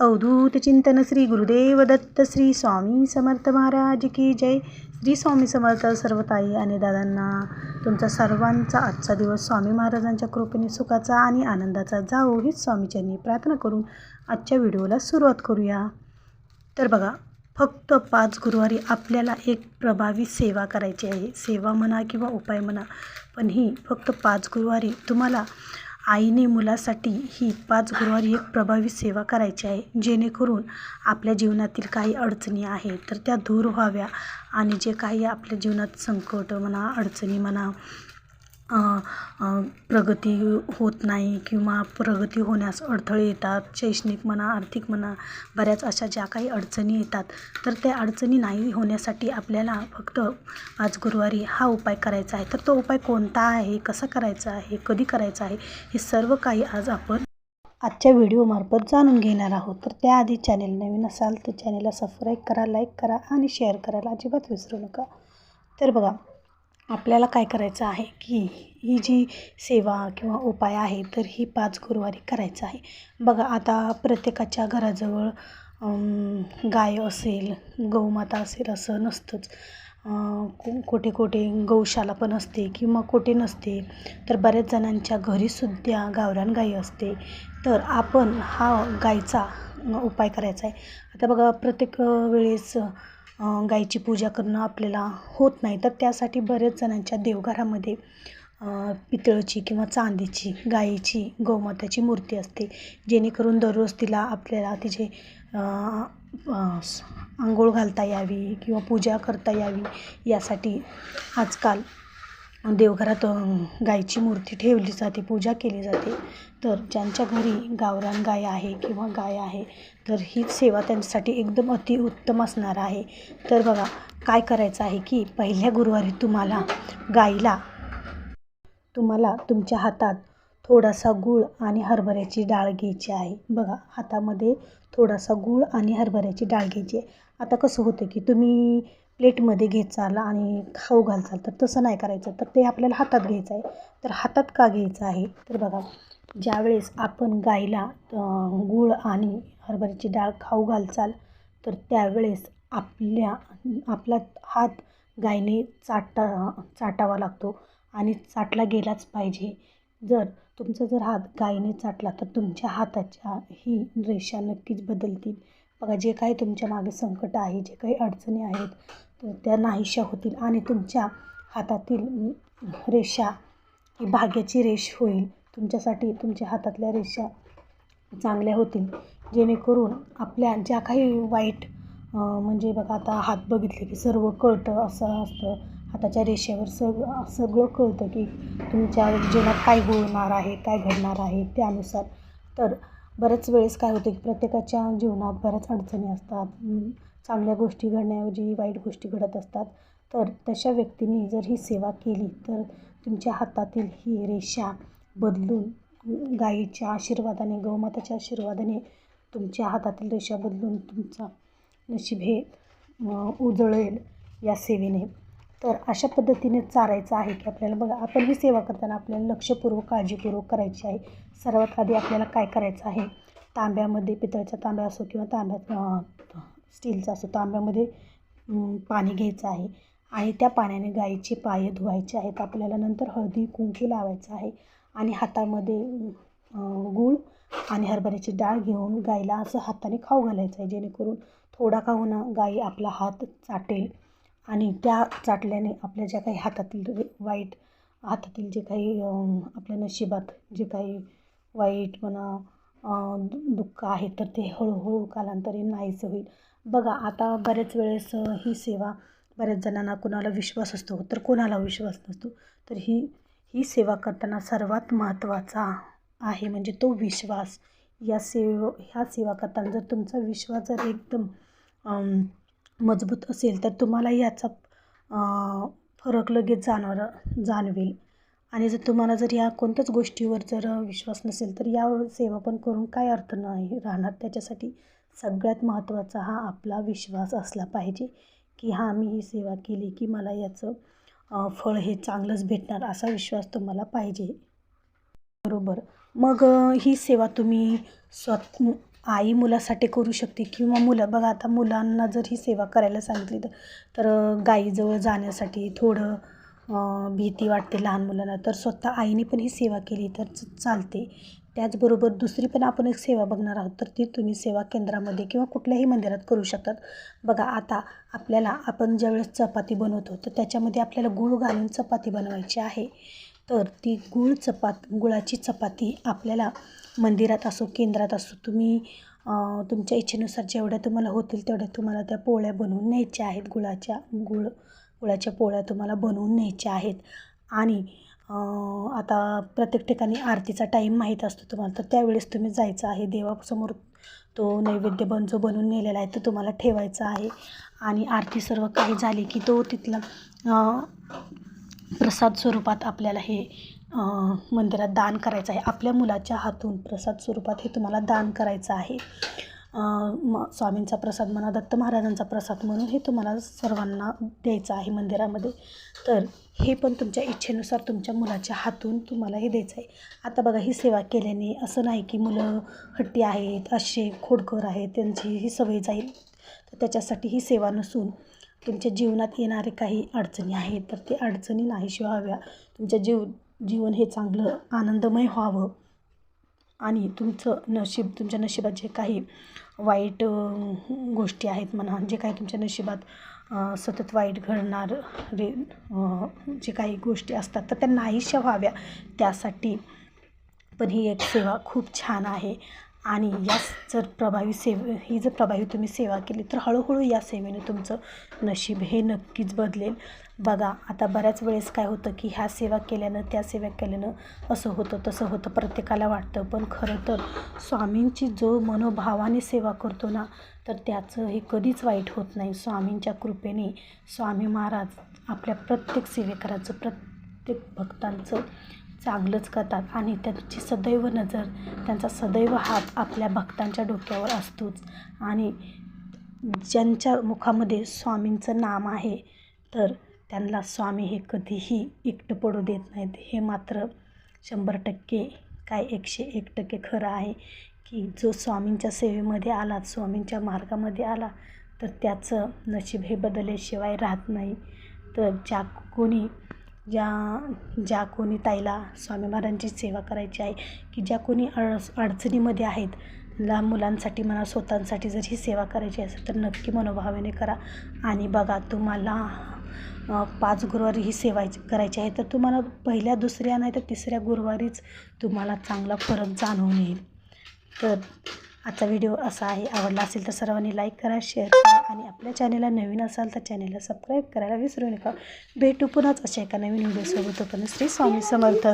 अवधूत चिंतन श्री गुरुदेव दत्त श्री स्वामी समर्थ महाराज की जय. श्री स्वामी समर्थ सर्व ताई आणि दादांना तुमचा सर्वांचा आजचा दिवस स्वामी महाराजांच्या कृपेने सुखाचा आणि आनंदाचा जावो हीच स्वामीच्यांनी प्रार्थना करून आजच्या व्हिडिओला सुरुवात करूया. तर बघा फक्त पाच गुरुवारी आपल्याला एक प्रभावी सेवा करायची आहे. सेवा म्हणा किंवा उपाय म्हणा पण ही फक्त पाच गुरुवारी तुम्हाला आईने मुलासाठी ही पाच गुरुवारी एक प्रभावी सेवा करायची आहे. जेणेकरून आपल्या जीवनातील काही अडचणी आहेत तर त्या दूर व्हाव्या आणि जे काही आपल्या जीवनात संकट म्हणा अडचणी म्हणा प्रगती होत नाही किंवा प्रगती होण्यास अडथळे येतात शैक्षणिक म्हणा आर्थिक म्हणा बऱ्याच अशा ज्या काही अडचणी येतात तर त्या अडचणी नाही होण्यासाठी आपल्याला फक्त आज गुरुवारी हा उपाय करायचा आहे. तर तो उपाय कोणता आहे कसा करायचा आहे कधी करायचा आहे हे सर्व काही आज आपण आजच्या व्हिडिओमार्फत जाणून घेणार आहोत. तर त्याआधी चॅनेल नवीन असाल तर चॅनेलला सबस्क्राईब करा लाईक करा आणि शेअर करायला अजिबात विसरू नका. तर बघा आपल्याला काय करायचं आहे की ही जी सेवा किंवा उपाय आहे तर ही पाच गुरुवारी करायचं आहे. बघा आता प्रत्येकाच्या घराजवळ गाय असेल गौमाता असेल असं नसतंच. कुठे कुठे कोठे कोठे गौशाला पण असते किंवा कोठे नसते तर बऱ्याच जणांच्या घरीसुद्धा गावरान गाई असते. तर आपण हा गायचा उपाय करायचा आहे. आता बघा प्रत्येक वेळेस गाईची पूजा करणं आपल्याला होत नाही. तर त्यासाठी बऱ्याच जणांच्या देवघरामध्ये पितळची किंवा चांदीची गाईची गोमाताची मूर्ती असते. जेणेकरून दररोज तिला आपल्याला तिचे आंघोळ घालता यावी किंवा पूजा करता यावी यासाठी आजकाल देवघरात गायीची मूर्ती ठेवली जाते पूजा केली जाते. तर ज्यांच्या घरी गावरान गाय आहे किंवा गाय आहे तर ही सेवा त्यांच्यासाठी एकदम अतिउत्तम असणार आहे. तर बघा काय करायचं आहे की पहिल्या गुरुवारी तुम्हाला गाईला तुम्हाला तुमच्या हातात थोडासा गूळ आणि हरभऱ्याची डाळ घ्यायची आहे. बघा हातामध्ये थोडासा गूळ आणि हरभऱ्याची डाळ घ्यायची आहे. आता कसं होतं की तुम्ही प्लेटमध्ये घेचाल आणि खाऊ घालचाल तर तसं नाही करायचं. तर ते आपल्याला हातात घ्यायचं आहे. तर हातात का घ्यायचं आहे? तर बघा ज्यावेळेस आपण गाईला गूळ आणि हरभऱ्याची डाळ खाऊ घालचाल तर त्यावेळेस आपल्या आपला हात गायने चाटा चाटावा लागतो आणि चाटला गेलाच पाहिजे. जर तुमचा जर हात गायीने चाटला तर तुमच्या हाताच्या ही रेषा नक्कीच बदलतील. बघा जे काही तुमच्या मागे संकट आहे जे काही अडचणी आहेत तर त्या नाहीशा होतील आणि तुमच्या हातातील रेषा ही भाग्याची रेष होईल. तुमच्यासाठी तुमच्या हातातल्या रेषा चांगल्या होतील. जेणेकरून आपल्या ज्या काही वाईट म्हणजे बघा आता हात बघितले की सर्व कळतं असं असतं. हाताच्या रेषेवर सग सगळं कळतं की तुमच्या जीवनात काय होणार आहे काय घडणार आहे त्यानुसार. तर बऱ्याच वेळेस काय होतं की प्रत्येकाच्या जीवनात बऱ्याच अडचणी असतात. चांगल्या गोष्टी घडण्याऐवजी वाईट गोष्टी घडत असतात. तर तशा व्यक्तींनी जर ही सेवा केली तर तुमच्या हातातील ही रेषा बदलून गाईच्या आशीर्वादाने गोमाताच्या आशीर्वादाने तुमच्या हातातील रेषा बदलून तुमचा नशीब हे उजळेल या सेवेने. तर अशा पद्धतीने चारायचं आहे की आपल्याला बघा आपण ही सेवा करताना आपल्याला लक्षपूर्वक काळजीपूर्वक करायची आहे. सर्वात आधी आपल्याला काय करायचं आहे? तांब्यामध्ये पितळच्या तांब्या असो किंवा तांब्यात स्टीलचा असतो. तांब्यामध्ये पाणी घ्यायचं आहे आणि त्या पाण्याने गाईचे पाय धुवायचे आहेत. आपल्याला नंतर हळदी कुंकू लावायचं आहे आणि हातामध्ये गूळ आणि हरभऱ्याची डाळ घेऊन गाईला असं हाताने खाऊ घालायचं आहे. जेणेकरून थोडा का होईना गाई आपला हात चाटेल आणि त्या चाटल्याने आपल्या ज्या काही हातातील वाईट हातातील जे काही आपल्या नशिबात जे काही वाईट म्हणा दु- दुःख आहे तर ते हळूहळू कालांतरी नाहीसं होईल. बघा आता बऱ्याच वेळेस ही सेवा बऱ्याच जणांना कुणाला विश्वास असतो तर कोणाला विश्वास नसतो? तर ही ही सेवा करताना सर्वात महत्त्वाचा आहे म्हणजे तो विश्वास. या सेव ह्या सेवा करताना जर तुमचा विश्वास जर एकदम मजबूत असेल तर तुम्हाला याचा फरक लगेच जाणवर जाणवेल. आणि जर तुम्हाला जर या कोणत्याच गोष्टीवर जर विश्वास नसेल तर या सेवा पण करून काय अर्थ नाही राहणार? त्याच्यासाठी सगळ्यात महत्त्वाचा हा आपला विश्वास असला पाहिजे की हां मी ही सेवा केली की मला याचं फळ हे चांगलंच भेटणार असा विश्वास तुम्हाला पाहिजे. बरोबर. मग ही सेवा तुम्ही स्वत आई मुलासाठी करू शकते किंवा मुलं बघा आता मुलांना जर ही सेवा करायला सांगितली तर तर गाईजवळ जाण्यासाठी थोडं भीती वाटते लहान मुलांना. तर स्वतः आईने पण ही सेवा केली तर च- चालते. त्याचबरोबर दुसरी पण आपण एक सेवा बघणार आहोत तर ती तुम्ही सेवा केंद्रामध्ये किंवा कुठल्याही मंदिरात करू शकतात. बघा आता आपल्याला आपण ज्यावेळेस चपाती बनवतो तर त्याच्यामध्ये आपल्याला गूळ घालून चपाती बनवायची आहे. तर ती गूळ चपात गुळाची चपाती आपल्याला मंदिरात असो केंद्रात असो तुम्ही तुमच्या इच्छेनुसार जेवढ्या तुम्हाला होतील तेवढ्या तुम्हाला त्या पोळ्या बनवून न्यायच्या आहेत. गुळाच्या गुळ गुळाच्या पोळ्या तुम्हाला बनवून न्यायच्या आहेत. आणि आता प्रत्येक ठिकाणी आरतीचा टाईम माहीत असतो तुम्हाला. तर त्यावेळेस तुम्ही जायचं आहे देवासमोर. तो नैवेद्य बन जो बनवून नेलेला आहे तो तुम्हाला ठेवायचा आहे. आणि आरती सर्व काही झाली की तो तिथला प्रसाद स्वरूपात आपल्याला हे मंदिरात दान करायचं आहे. आपल्या मुलाच्या हातून प्रसाद स्वरूपात हे तुम्हाला दान करायचं आहे. म स्वामींचा प्रसाद म्हणा दत्त महाराजांचा प्रसाद म्हणून हे तुम्हाला सर्वांना द्यायचं आहे मंदिरामध्ये. तर हे पण तुमच्या इच्छेनुसार तुमच्या मुलाच्या हातून तुम्हाला हे द्यायचं आहे. आता बघा ही सेवा केल्याने असं नाही की मुलं हट्टी आहेत असे खोडकर आहेत त्यांची ही सवय जाईल. तर त्याच्यासाठी ही सेवा नसून तुमच्या जीवनात येणारे काही अडचणी आहेत तर ते अडचणी नाहीशी व्हाव्या. तुमच्या जीव जीवन हे चांगलं आनंदमय व्हावं. आणि तुमचं नशीब तुमच्या नशिबात जे काही वाईट गोष्टी आहेत म्हणा जे काही तुमच्या नशिबात सतत वाईट घडणार रे जे काही गोष्टी असतात तर त्या नाहीशा व्हाव्या. त्यासाठी पण ही एक सेवा खूप छान आहे. आणि या जर प्रभावी सेव ही जर प्रभावी तुम्ही सेवा केली तर हळूहळू या सेवेने तुमचं नशीब हे नक्कीच बदलेल. बघा आता बऱ्याच वेळेस काय होतं की ह्या सेवा केल्यानं त्या सेवा केल्यानं असं होतं तसं होतं प्रत्येकाला वाटतं. पण खरं तर स्वामींची जो मनोभावाने सेवा करतो ना तर त्याचं हे कधीच वाईट होत नाही. स्वामींच्या कृपेने स्वामी महाराज आपल्या प्रत्येक सेवेकराचं प्रत्येक भक्तांचं चांगलंच करतात. आणि त्यांची सदैव नजर त्यांचा सदैव हात आपल्या भक्तांच्या डोक्यावर असतोच. आणि ज्यांच्या मुखामध्ये स्वामींचं नाम आहे तर त्यांना स्वामी हे कधीही एकटं पडू देत नाहीत. हे मात्र शंभर टक्के काय एकशे एक टक्के खरं आहे की जो स्वामींच्या सेवेमध्ये आला स्वामींच्या मार्गामध्ये आला तर त्याचं नशीब हे बदलल्याशिवाय राहत नाही. तर ज्या कोणी ज्या ज्या कोणी ताईला स्वामी महाराजांची सेवा करायची आहे की ज्या कोणी अड अडचणीमध्ये आहेत लहान मुलांसाठी म्हणा स्वतःसाठी जर ही सेवा करायची असेल तर नक्की मनोभावाने करा. आणि बघा तुम्हाला पाच गुरुवारी ही सेवा करायची आहे. तर तुम्हाला पहिल्या दुसऱ्या नाही तर तिसऱ्या गुरुवारीच तुम्हाला चांगला फरक जाणवून येईल. तर आजचा व्हिडिओ असा आहे. आवडला असेल तर सर्वांनी लाईक करा शेअर करा आणि आपल्या चॅनेलला नवीन असाल तर चॅनेलला सबस्क्राईब करायला विसरू नका. भेटू पुन्हाच अशा एका नवीन व्हिडिओसोबत पण श्री स्वामी समर्थ.